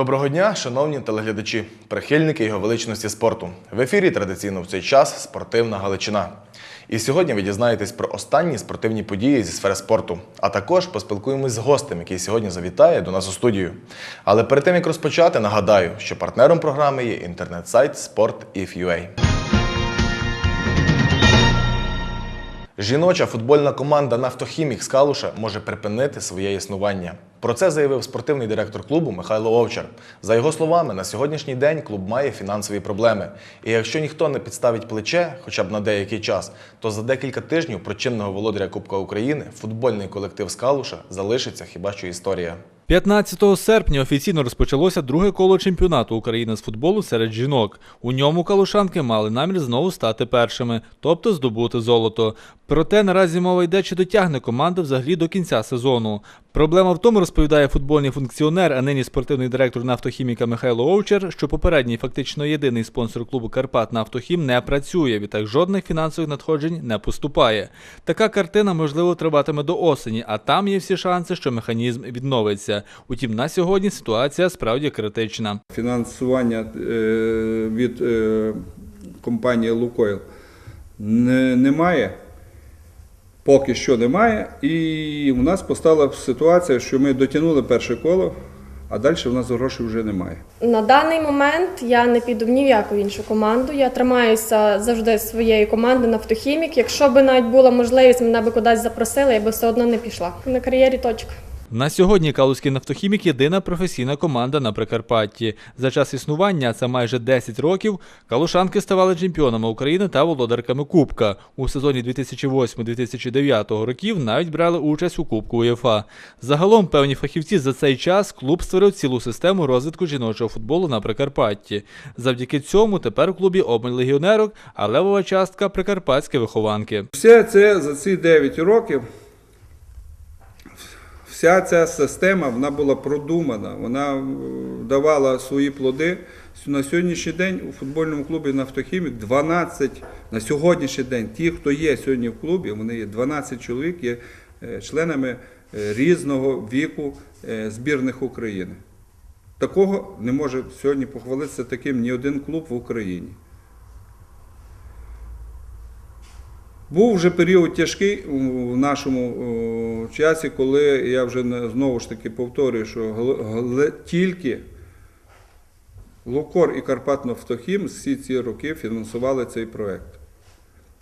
Доброго дня, шановні телеглядачі, прихильники його величності спорту. В ефірі традиційно в цей час спортивна Галичина. І сьогодні ви дізнаєтесь про останні спортивні події зі сфери спорту, а також поспілкуємось з гостем, який сьогодні завітає до нас у студію. Але перед тим як розпочати, нагадаю, що партнером програми є інтернет-сайт Sport.if.ua. Жіноча футбольна команда Нафтохімік з Калуша може припинити своє існування. Про це заявив спортивний директор клубу Михайло Овчар. За його словами, на сьогоднішній день клуб має фінансові проблеми. І якщо ніхто не підставить плече, хоча б на деякий час, то за декілька тижнів про чинного володаря Кубка України футбольний колектив з Калуша залишиться хіба що історія. 15 серпня офіційно розпочалося друге коло чемпіонату України з футболу серед жінок. У ньому калушанки мали намір знову стати першими, тобто здобути золото. Проте наразі мова йде, чи дотягне команда взагалі до кінця сезону. Проблема в тому, розповідає футбольний функціонер, а нині спортивний директор нафтохіміка Михайло Овчар, що попередній фактично єдиний спонсор клубу Карпат Нафтохім не працює, відтак жодних фінансових надходжень не поступає. Така картина можливо триватиме до осені, а там є всі шанси, що механізм відновиться. Утім, на сьогодні ситуація справді критична. Фінансування е, від е, компанії Лукойл не, немає. Поки що немає. І у нас постала ситуація, що ми дотягнули перше коло, а далі в нас грошей вже немає. На даний момент я не піду в ні в яку іншу команду. Я тримаюся завжди своєї команди Нафтохімік. Якщо б навіть була можливість, мене би кудись запросили, я би все одно не пішла. На кар'єрі точка. На сьогодні Калузький нафтохімік єдина професійна команда на Прикарпатті. За час існування, це майже 10 років, калушанки ставали чемпіонами України та володарками Кубка. У сезоні 2008-2009 років навіть брали участь у Кубку УЄФА. Загалом певні фахівці за цей час клуб створив цілу систему розвитку жіночого футболу на Прикарпатті. Завдяки цьому тепер у клубі обмаль легіонерок, а левова частка прикарпатські вихованки. Все це за ці 9 років. Вся ця система вона була продумана, вона е, давала свої плоди. На сьогоднішній день у футбольному клубі Нафтохімік 12, на сьогоднішній день ті, хто є сьогодні в клубі, вони є 12 чоловік, є е, членами е, різного віку збірних України. Такого не може сьогодні похвалитися таким ні один клуб в Україні. Був вже період тяжкий у нашому часі, коли я вже знову ж таки повторюю, що тільки Лукор і Карпатнафтохім всі ці роки фінансували цей проект.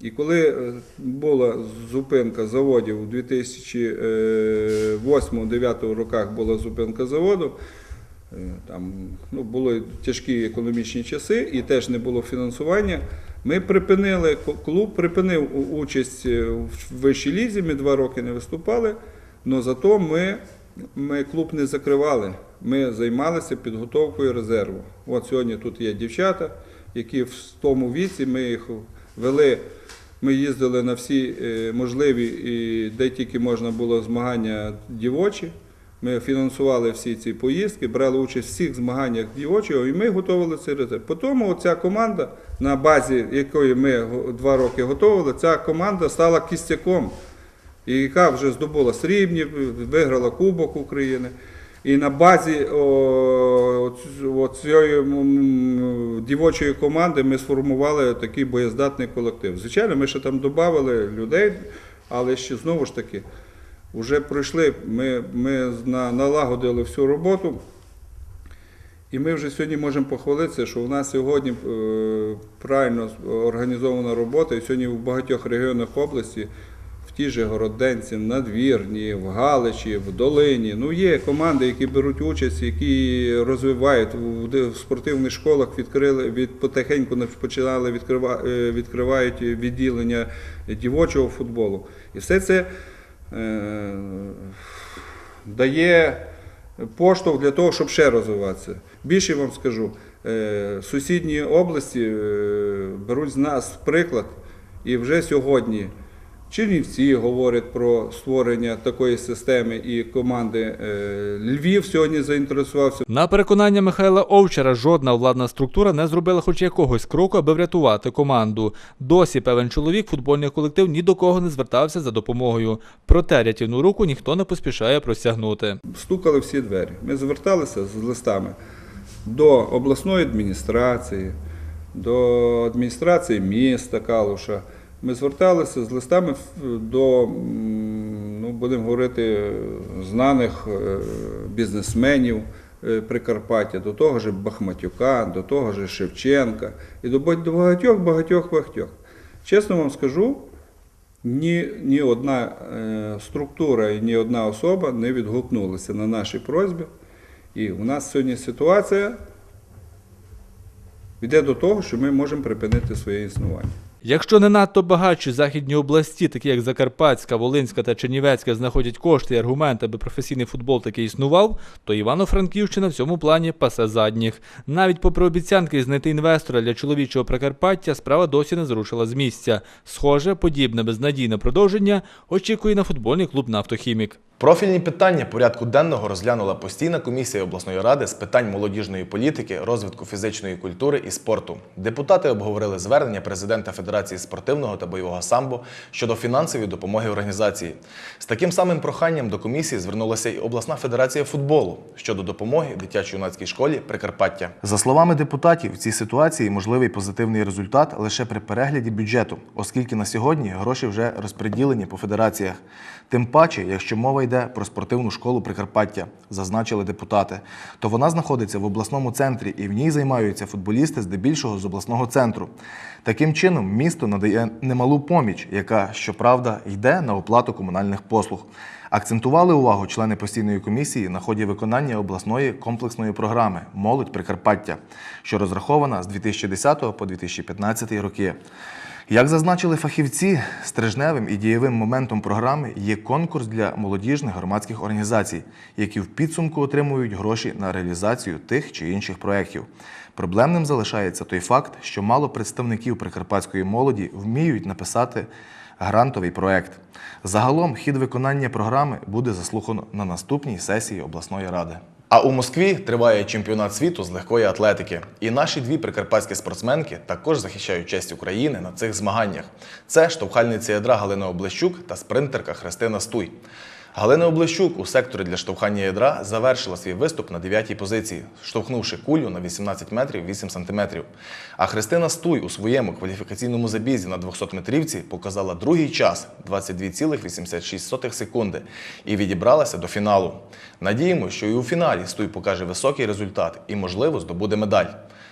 І коли е, була зупинка заводів у 2008-2009 роках була зупинка заводу, е, там ну, були тяжкі економічні часи і теж не було фінансування. Ми припинили, клуб припинив участь е, в вищій лізі, ми два роки не виступали, але зато ми, ми клуб не закривали. Ми займалися підготовкою резерву. От сьогодні тут є дівчата, які в тому віці ми їх вели. Ми їздили на всі е, можливі, і де тільки можна було змагання дівочі. Ми фінансували всі ці поїздки, брали участь в всіх змаганнях дівочого, і ми готували цей резерв. Потім ця команда, на базі якої ми два роки готували, ця команда стала кістяком, яка вже здобула срібні, виграла Кубок України. І на базі цієї дівочої команди ми сформували такий боєздатний колектив. Звичайно, ми ще там додали людей, але ще знову ж таки, вже пройшли, ми, ми налагодили всю роботу. І ми вже сьогодні можемо похвалитися, що у нас сьогодні е, правильно організована робота, і сьогодні в багатьох регіонах області, в тій же Городенці, Надвірні, в Галичі, в Долині. Ну, є команди, які беруть участь, які розвивають в, спортивних школах, відкрили від потихеньку починали відкрива, е, відкривають відділення дівочого футболу. І все це дає поштовх для того, щоб ще розвиватися. Більше вам скажу, е, сусідні області е, беруть з нас приклад, і вже сьогодні Чернівці говорять про створення такої системи і команди. Е, Львів сьогодні заінтересувався. На переконання Михайла Овчара, жодна владна структура не зробила хоч якогось кроку, аби врятувати команду. Досі певен чоловік, футбольний колектив ні до кого не звертався за допомогою. Проте рятівну руку ніхто не поспішає простягнути. Стукали всі двері. Ми зверталися з листами. до обласної адміністрації, до адміністрації міста Калуша. Ми зверталися з листами до, ну, будемо говорити, знаних е, бізнесменів е, Прикарпаття, до того ж Бахматюка, до того ж Шевченка і до багатьох, багатьох, багатьох. Чесно вам скажу, ні, ні одна е, структура і ні одна особа не відгукнулася на наші просьби. І у нас сьогодні ситуація йде до того, що ми можемо припинити своє існування. Якщо не надто багатші західні області, такі як Закарпатська, Волинська та Чернівецька, знаходять кошти і аргументи, аби професійний футбол таки існував, то Івано-Франківщина в цьому плані пасе задніх. Навіть попри обіцянки знайти інвестора для чоловічого Прикарпаття, справа досі не зрушила з місця. Схоже, подібне безнадійне продовження очікує на футбольний клуб Нафтохімік. Профільні питання порядку денного розглянула постійна комісія обласної ради з питань молодіжної політики, розвитку фізичної культури і спорту. Депутати обговорили звернення президента Федерації спортивного та бойового самбо щодо фінансової допомоги організації. З таким самим проханням до комісії звернулася і обласна федерація футболу щодо допомоги дитячо-юнацькій школі Прикарпаття. За словами депутатів, в цій ситуації можливий позитивний результат лише при перегляді бюджету, оскільки на сьогодні гроші вже розподілені по федераціях. Тим паче, якщо мова йде про спортивну школу Прикарпаття, зазначили депутати, то вона знаходиться в обласному центрі і в ній займаються футболісти здебільшого з обласного центру. Таким чином, місто надає немалу поміч, яка, щоправда, йде на оплату комунальних послуг. Акцентували увагу члени постійної комісії на ході виконання обласної комплексної програми Молодь Прикарпаття, що розрахована з 2010 по 2015 роки. Як зазначили фахівці, стрижневим і дієвим моментом програми є конкурс для молодіжних громадських організацій, які в підсумку отримують гроші на реалізацію тих чи інших проєктів. Проблемним залишається той факт, що мало представників прикарпатської молоді вміють написати грантовий проект. Загалом хід виконання програми буде заслухано на наступній сесії обласної ради. А у Москві триває чемпіонат світу з легкої атлетики. І наші дві прикарпатські спортсменки також захищають честь України на цих змаганнях. Це штовхальниця ядра Галина Облещук та спринтерка Христина Стуй. Галина Облещук у секторі для штовхання ядра завершила свій виступ на 9-й позиції, штовхнувши кулю на 18 метрів 8 сантиметрів. А Христина Стуй у своєму кваліфікаційному забізі на 200-метрівці показала другий час 22,86 секунди і відібралася до фіналу. Надіємося, що і у фіналі Стуй покаже високий результат і, можливо, здобуде медаль.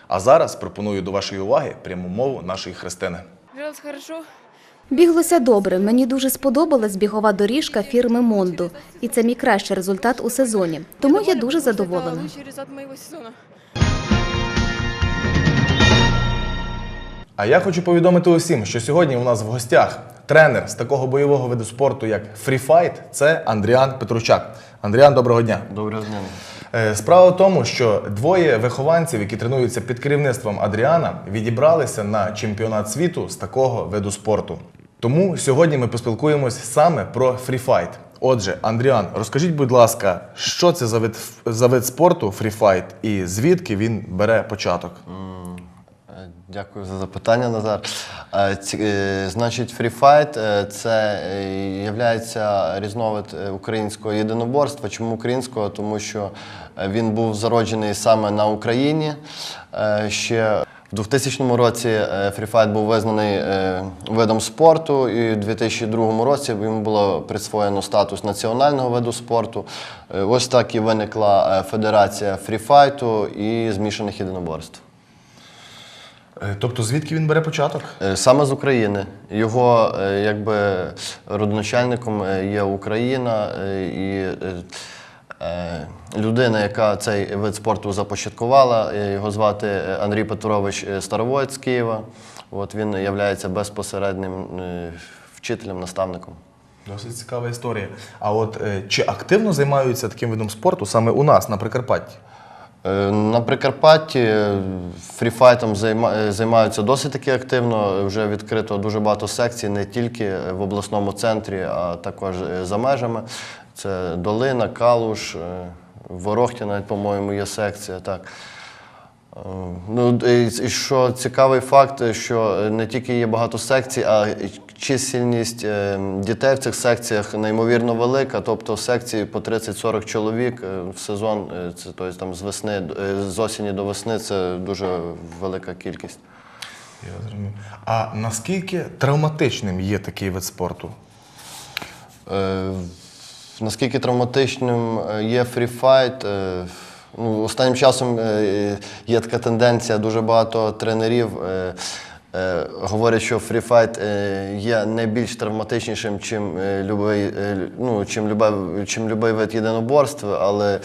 А зараз пропоную до вашої уваги пряму мову нашої Христини. Бежалось хорошо. Біглося добре. Мені дуже сподобалась бігова доріжка фірми Мондо, і це мій кращий результат у сезоні. Тому я дуже задоволена. А я хочу повідомити усім, що сьогодні у нас в гостях тренер з такого бойового виду спорту, як фріфайт, це Андріан Петручак. Андріан, доброго дня. Доброго дня. Е, Справа в тому, що двоє вихованців, які тренуються під керівництвом Адріана, відібралися на чемпіонат світу з такого виду спорту. Тому сьогодні ми поспілкуємось саме про фріфайт. Отже, Андріан, розкажіть, будь ласка, що це за вид, за вид спорту фріфайт і звідки він бере початок? Е, Дякую за запитання, Назар. Е, е, Значить, фріфайт це є різновид українського єдиноборства. Чому українського? Тому що він був зароджений саме на Україні. Ще в 2000 році е, фріфайт був визнаний е, видом спорту, і в 2002 році йому було присвоєно статус національного виду спорту. Е, Ось так і виникла е, федерація фріфайту і змішаних єдиноборств. Е, Тобто, звідки він бере початок? Е, Саме з України. Його е, якби родоначальником е, є Україна е, і е, е, людина, яка цей вид спорту започаткувала, е, його звати е, Андрій Петрович е, Старовоєць з Києва. От він є безпосереднім е, вчителем, наставником. Досить цікава історія. А от е, чи активно займаються таким видом спорту саме у нас на Прикарпатті? Е, На Прикарпатті е, фріфайтом е, займаються досить таки активно. Вже відкрито дуже багато секцій, не тільки е, в обласному центрі, а також е, за межами. Це Долина, Калуш, е, Ворохтя навіть, по-моєму, є секція. Так. Е, Ну, і що цікавий факт, що не тільки є багато секцій, а чисельність е, дітей в цих секціях неймовірно велика, тобто в секції по 30-40 чоловік е, в сезон, е, це тобто, там з весни, з осені до весни це дуже велика кількість. Я зрозумів. А наскільки травматичним є такий вид спорту? Е, Наскільки травматичним є фріфайт? е, Ну, останнім часом е, є така тенденція, дуже багато тренерів е, говорять, що фріфайт е, є найбільш травматичнішим, чим е, любий, е, ну, чим, любе, чим любий вид єдиноборства, але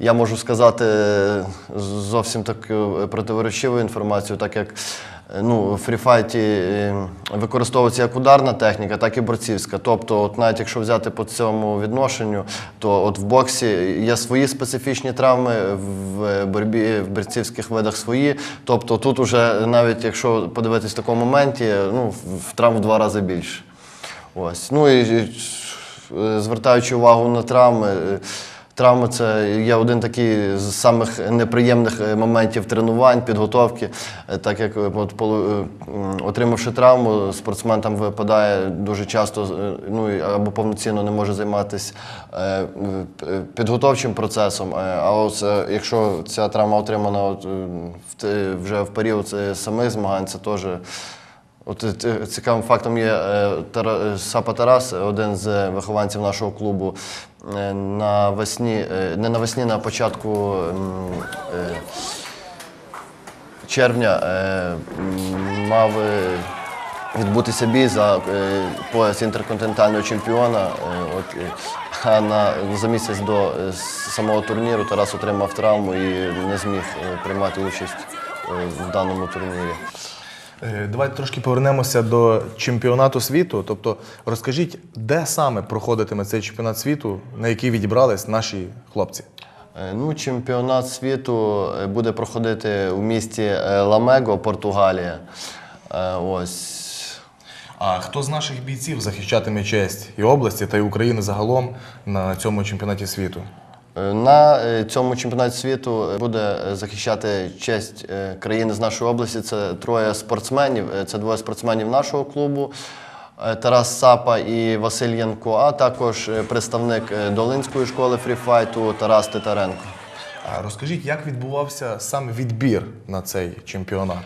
я можу сказати е, зовсім таку противоречиву інформацію, так як е, ну, в фріфайті е, використовується як ударна техніка, так і борцівська. Тобто, от навіть якщо взяти по цьому відношенню, то от в боксі є свої специфічні травми, в боротьбі в борцівських видах свої. Тобто тут уже навіть якщо подивитись в такому моменті, ну, в- травм в два рази більше. Ось. Ну і е, звертаючи увагу на травми. Травми це є один такий з самих неприємних е, моментів тренувань, підготовки, Е, так як е, от, отримавши травму, спортсмен там випадає дуже часто ну, або повноцінно не може займатися підготовчим процесом. А ось якщо ця травма отримана от, вже в період самих змагань, це теж. От е, цікавим фактом є е, е, Сапа Тарас, один з вихованців нашого клубу. е, Навесні, е, не навесні, на початку е, червня е, мав е, відбутися бій за е, пояс інтерконтинентального чемпіона. Е, От, е, а на, за місяць до е, самого турніру Тарас отримав травму і не зміг е, приймати участь е, в даному турнірі. Е, Давайте трошки повернемося до чемпіонату світу. Тобто, розкажіть, де саме проходитиме цей чемпіонат світу, на який відібрались наші хлопці? Е, Ну, чемпіонат світу е, буде проходити у місті Ламего, Португалія. Ось. А хто з наших бійців захищатиме честь і області та й України загалом на цьому чемпіонаті світу? Е, На е, цьому чемпіонаті світу е, буде захищати честь країни з нашої області. Це троє спортсменів. Це двоє спортсменів нашого клубу. Тарас Сапа і Василь Янко, а також представник Долинської школи фріфайту Тарас Титаренко. А розкажіть, як відбувався сам відбір на цей чемпіонат?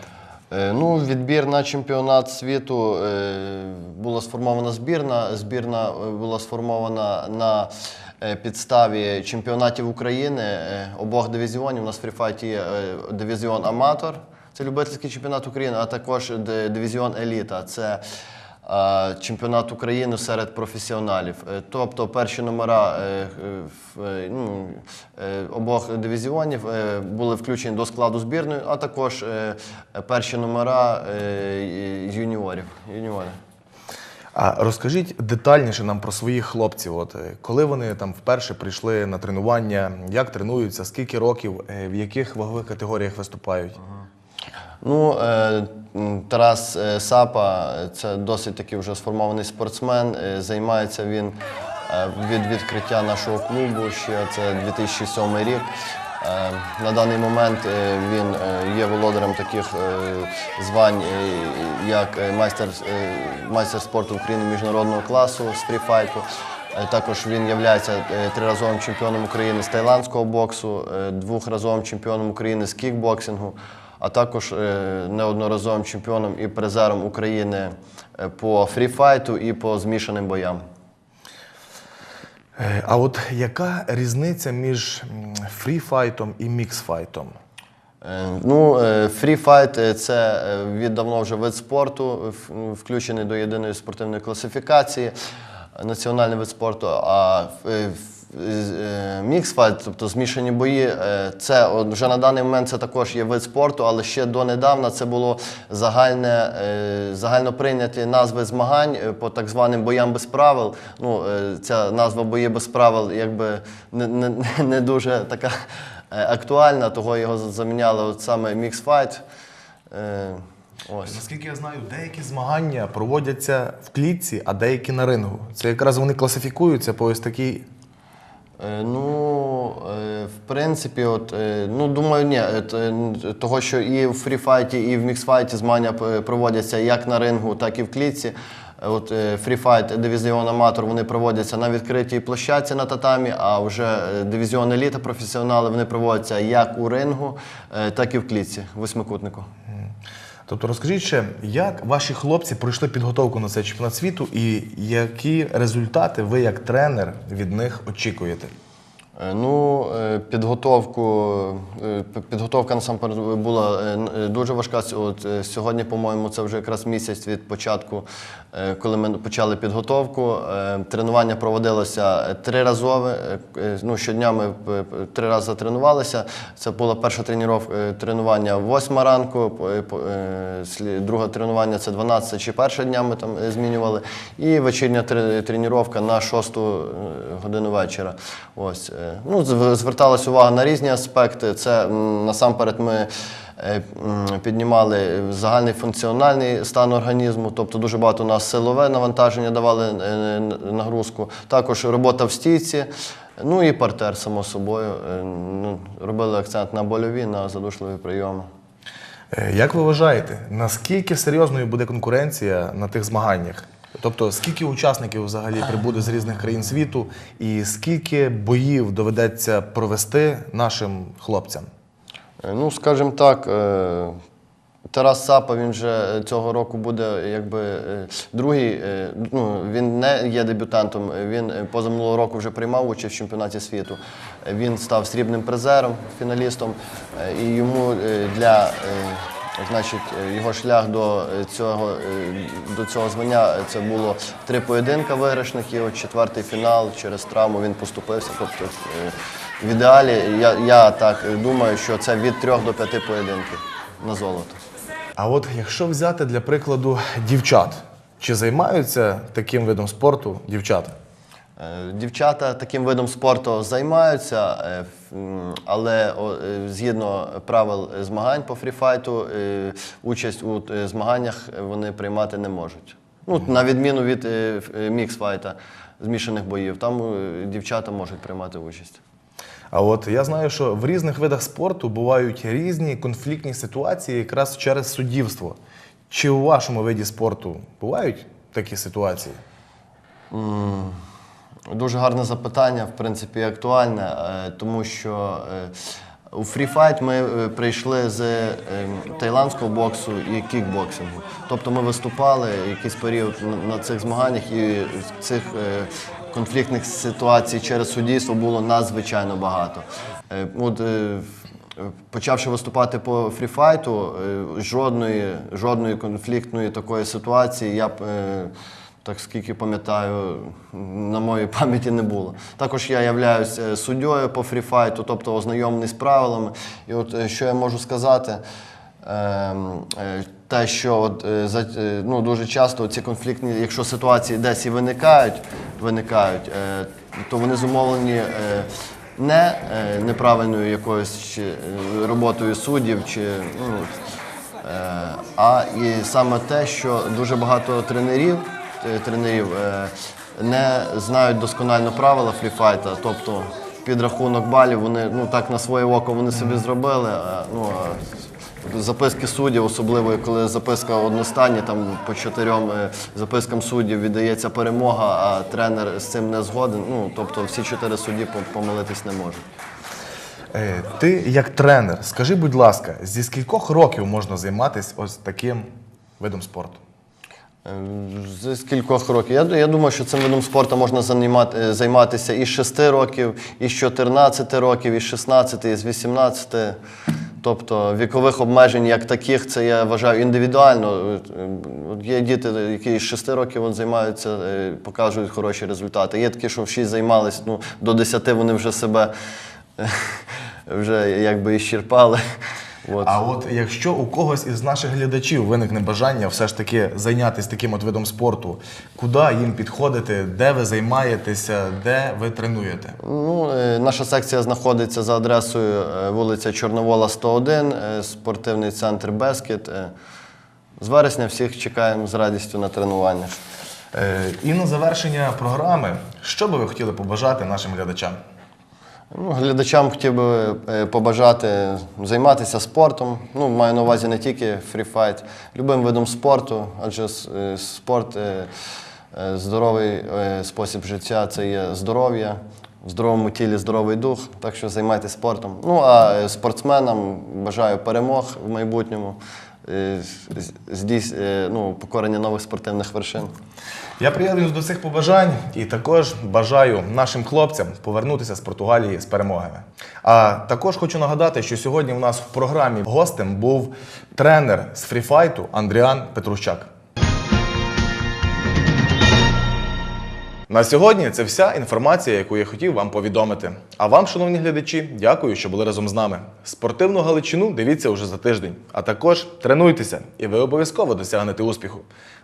Ну, відбір на чемпіонат світу була сформована збірна. Збірна була сформована на підставі чемпіонатів України е, обох дивізіонів. У нас в фріфайті є е, дивізіон Аматор, це любительський чемпіонат України, а також дивізіон Еліта. Це е, чемпіонат України серед професіоналів. Е, Тобто перші номера е, е, е, ну, е, обох дивізіонів е, були включені до складу збірної, а також е, перші номера е, юніорів. А розкажіть детальніше нам про своїх хлопців. От е, коли вони там вперше прийшли на тренування, як тренуються, скільки років, е, в яких вагових категоріях виступають? Ну, е, Тарас Сапа це досить таки вже сформований спортсмен. Займається він від відкриття нашого клубу, ще це 2007 рік. Е, На даний момент е, він е, є володарем таких звань, як майстер, майстер спорту України міжнародного класу з фріфайту. Також він є триразовим чемпіоном України з тайландського боксу, двохразовим чемпіоном України з кікбоксингу, а також неодноразовим чемпіоном і призером України по фріфайту і по змішаним боям. Е, А от яка різниця між фріфайтом і міксфайтом? Е, Ну, е, фріфайт це віддавно вже вид спорту, ну, включений до єдиної спортивної класифікації, національний вид спорту. А міксфайт, тобто змішані бої, е, це вже на даний момент це також є вид спорту, але ще донедавна це було загальне, е, загально прийняті назви змагань е, по так званим боям без правил. Ну, ця назва бої без правил якби не, не, не дуже така актуальна, того його заміняли от саме міксфайт. Ось. Наскільки я знаю, деякі змагання проводяться в клітці, а деякі на рингу. Це якраз вони класифікуються по ось такій. Е, Ну, е, в принципі, от, е, ну, думаю, ні. Того, що і в фріфайті, і в міксфайті змагання проводяться як на рингу, так і в клітці. От фріфайт, дивізіон аматор, вони проводяться на відкритій площадці на татамі, а вже дивізіон еліта, професіонали, вони проводяться як у рингу, так і в клітці, восьмикутнику. Тобто розкажіть ще, як ваші хлопці пройшли підготовку на цей чемпіонат світу і які результати ви як тренер від них очікуєте? Е, Ну, е, підготовку, е, підготовка насамперед була дуже важка. От сьогодні, по-моєму, це вже якраз місяць від початку, коли ми почали підготовку. Тренування проводилося триразове. Ну, щодня ми три рази тренувалися. Це була перша тренування 8 ранку, друге тренування це 12 чи перше дня ми там змінювали. І вечірня тре- тренування на 6 годину вечора. Ось. Е, Ну, зверталась увага на різні аспекти. Це насамперед ми. е, Піднімали загальний функціональний стан організму, тобто дуже багато у нас силове навантаження давали е, нагрузку. Також робота в стійці, ну і партер, само собою. Е, ну, Робили акцент на больові, на задушливі прийоми. Е, Як ви вважаєте, наскільки серйозною буде конкуренція на тих змаганнях? Тобто, скільки учасників взагалі прибуде з різних країн світу, і скільки боїв доведеться провести нашим хлопцям? Е, Ну, скажімо так, е, Тарас Сапа він вже цього року буде якби е, другий. Ну, він не є дебютантом. Він позаминулого року вже приймав участь в чемпіонаті світу. Він став срібним призером, фіналістом. І йому для Значить, е, його шлях до е, цього, е, до цього звання це було три поєдинка виграшних, і от четвертий фінал через травму він поступився. Тобто, в ідеалі я, я так думаю, що це від трьох до п'яти поєдинків на золото. А от якщо взяти для прикладу дівчат, чи займаються таким видом спорту дівчата? Е, Дівчата таким видом спорту займаються, е, але е, згідно правил змагань по фріфайту, участь у змаганнях вони приймати не можуть. Ну, на відміну від міксфайта, змішаних боїв, там дівчата можуть приймати участь. А от я знаю, що в різних видах спорту бувають різні конфліктні ситуації якраз через суддівство. Чи у вашому виді спорту бувають такі ситуації? Дуже гарне запитання, в принципі, актуальне, е, тому що е, у фріфайт ми е, прийшли з е, таїландського боксу і кікбоксингу. Тобто ми виступали якийсь період на- цих змаганнях, і цих е, конфліктних ситуацій через суддівство було надзвичайно багато. От, Почавши виступати по фріфайту, жодної, жодної конфліктної такої ситуації я так скільки пам'ятаю, на моїй пам'яті не було. Також я являюсь суддєю по фріфайту, тобто ознайомлений з правилами. І от е, що я можу сказати, ем, е, те, що от, е, е, ну, дуже часто ці конфліктні, якщо ситуації десь і виникають, виникають е, то вони зумовлені. е, Не е, неправильною якоюсь е, роботою суддів, чи ну, Е, А і саме те, що дуже багато тренерів, е, тренерів е, не знають досконально правила фріфайта, тобто підрахунок балів, вони ну так на своє око вони собі зробили. Ну, записки суддів, особливо коли записка одностання, там по чотирьом е, запискам суддів віддається перемога, а тренер з цим не згоден. Ну тобто всі чотири судді помилитись не можуть. Е, Ти як тренер, скажи, будь ласка, зі скількох років можна займатися ось таким видом спорту? З скількох років. Я, я думаю, що цим видом спорту можна займати, е, займатися і з 6 років, і з 14 років, і з 16, і з 18. Тобто вікових обмежень як таких, це я вважаю індивідуально. От, е, Є діти, які з 6 років от, займаються, е, показують хороші результати. Є такі, що в 6 займалися, ну, до 10 вони вже себе е, вже якби іщерпали. От. А от якщо у когось із наших глядачів виникне бажання все ж таки зайнятися таким от видом спорту, куди їм підходити, де ви займаєтеся, де ви тренуєте? Ну, е, наша секція знаходиться за адресою е, вулиця Чорновола, 101, е, спортивний центр Бескіт. Е, З вересня всіх чекаємо з радістю на тренування. Е, І на завершення програми, що би ви хотіли побажати нашим глядачам? Ну, глядачам хотів би е, побажати займатися спортом. Ну, маю на увазі не тільки фріфайт, любим видом спорту, адже е, спорт, е, здоровий спосіб життя це є здоров'я, в здоровому тілі здоровий дух. Так що займайтеся спортом. Ну а спортсменам бажаю перемог в майбутньому, здійс- е, ну, покорення нових спортивних вершин. Я приєднуюсь до цих побажань і також бажаю нашим хлопцям повернутися з Португалії з перемогами. А також хочу нагадати, що сьогодні у нас в програмі гостем був тренер з фріфайту Андріан Петрущак. На сьогодні це вся інформація, яку я хотів вам повідомити. А вам, шановні глядачі, дякую, що були разом з нами. Спортивну Галичину дивіться уже за тиждень, а також тренуйтеся, і ви обов'язково досягнете успіху.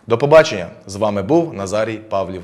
До побачення! З вами був Назарій Павлів.